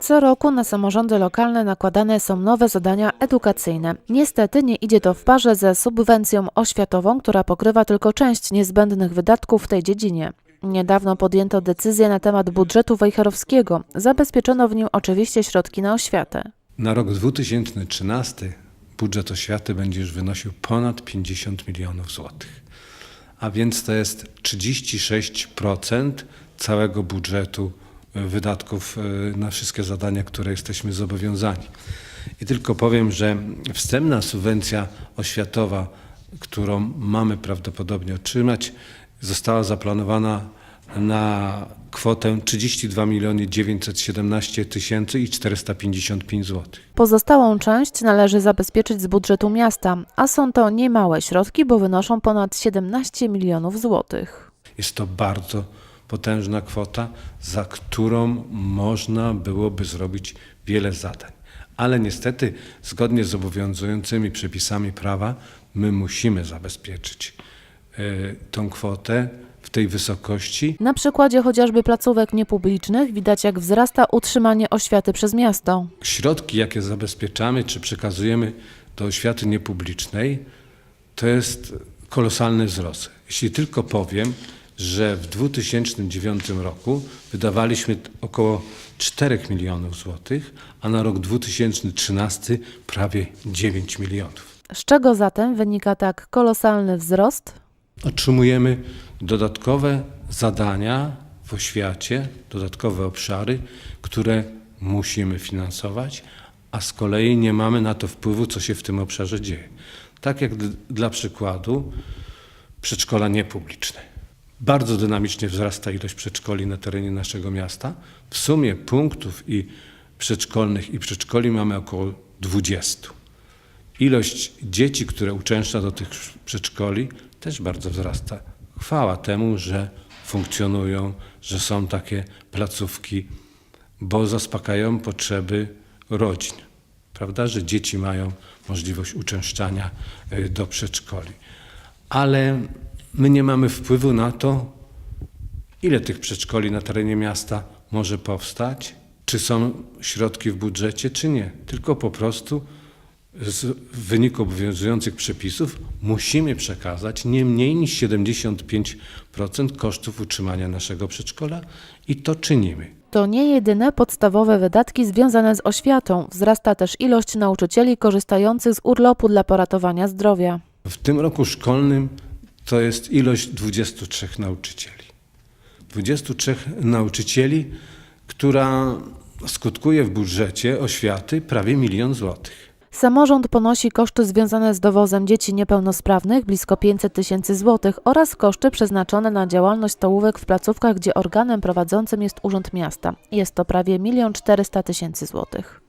Co roku na samorządy lokalne nakładane są nowe zadania edukacyjne. Niestety nie idzie to w parze ze subwencją oświatową, która pokrywa tylko część niezbędnych wydatków w tej dziedzinie. Niedawno podjęto decyzję na temat budżetu wejherowskiego. Zabezpieczono w nim oczywiście środki na oświatę. Na rok 2013 budżet oświaty będzie już wynosił ponad 50 milionów złotych. A więc to jest 36% całego budżetu wydatków e, na wszystkie zadania, które jesteśmy zobowiązani. I tylko powiem, że wstępna subwencja oświatowa, którą mamy prawdopodobnie otrzymać, została zaplanowana na kwotę 32 miliony 917 tysięcy i 455 złotych. Pozostałą część należy zabezpieczyć z budżetu miasta, a są to niemałe środki, bo wynoszą ponad 17 milionów złotych. Jest to bardzo potężna kwota, za którą można byłoby zrobić wiele zadań. Ale niestety, zgodnie z obowiązującymi przepisami prawa, my musimy zabezpieczyć y, tą kwotę w tej wysokości. Na przykładzie chociażby placówek niepublicznych widać, jak wzrasta utrzymanie oświaty przez miasto. Środki, jakie zabezpieczamy czy przekazujemy do oświaty niepublicznej, to jest kolosalny wzrost. Jeśli tylko powiem, że w 2009 roku wydawaliśmy około 4 milionów złotych, a na rok 2013 prawie 9 milionów. Z czego zatem wynika tak kolosalny wzrost? Otrzymujemy dodatkowe zadania w oświacie, dodatkowe obszary, które musimy finansować, a z kolei nie mamy na to wpływu, co się w tym obszarze dzieje. Tak jak dla przykładu przedszkola niepubliczne. Bardzo dynamicznie wzrasta ilość przedszkoli na terenie naszego miasta. W sumie punktów i przedszkolnych i przedszkoli mamy około 20. Ilość dzieci, które uczęszcza do tych przedszkoli, też bardzo wzrasta. Chwała temu, że funkcjonują, że są takie placówki, bo zaspokajają potrzeby rodzin. Prawda, że dzieci mają możliwość uczęszczania y, do przedszkoli. Ale my nie mamy wpływu na to, ile tych przedszkoli na terenie miasta może powstać, czy są środki w budżecie, czy nie. Tylko po prostu z w wyniku obowiązujących przepisów musimy przekazać nie mniej niż 75% kosztów utrzymania naszego przedszkola i to czynimy. To nie jedyne podstawowe wydatki związane z oświatą. Wzrasta też ilość nauczycieli korzystających z urlopu dla poratowania zdrowia. W tym roku szkolnym to jest ilość 23 nauczycieli. 23 nauczycieli, która skutkuje w budżecie oświaty prawie milion złotych. Samorząd ponosi koszty związane z dowozem dzieci niepełnosprawnych blisko 500 tysięcy złotych oraz koszty przeznaczone na działalność stołówek w placówkach, gdzie organem prowadzącym jest Urząd Miasta. Jest to prawie 1 400 tysięcy złotych.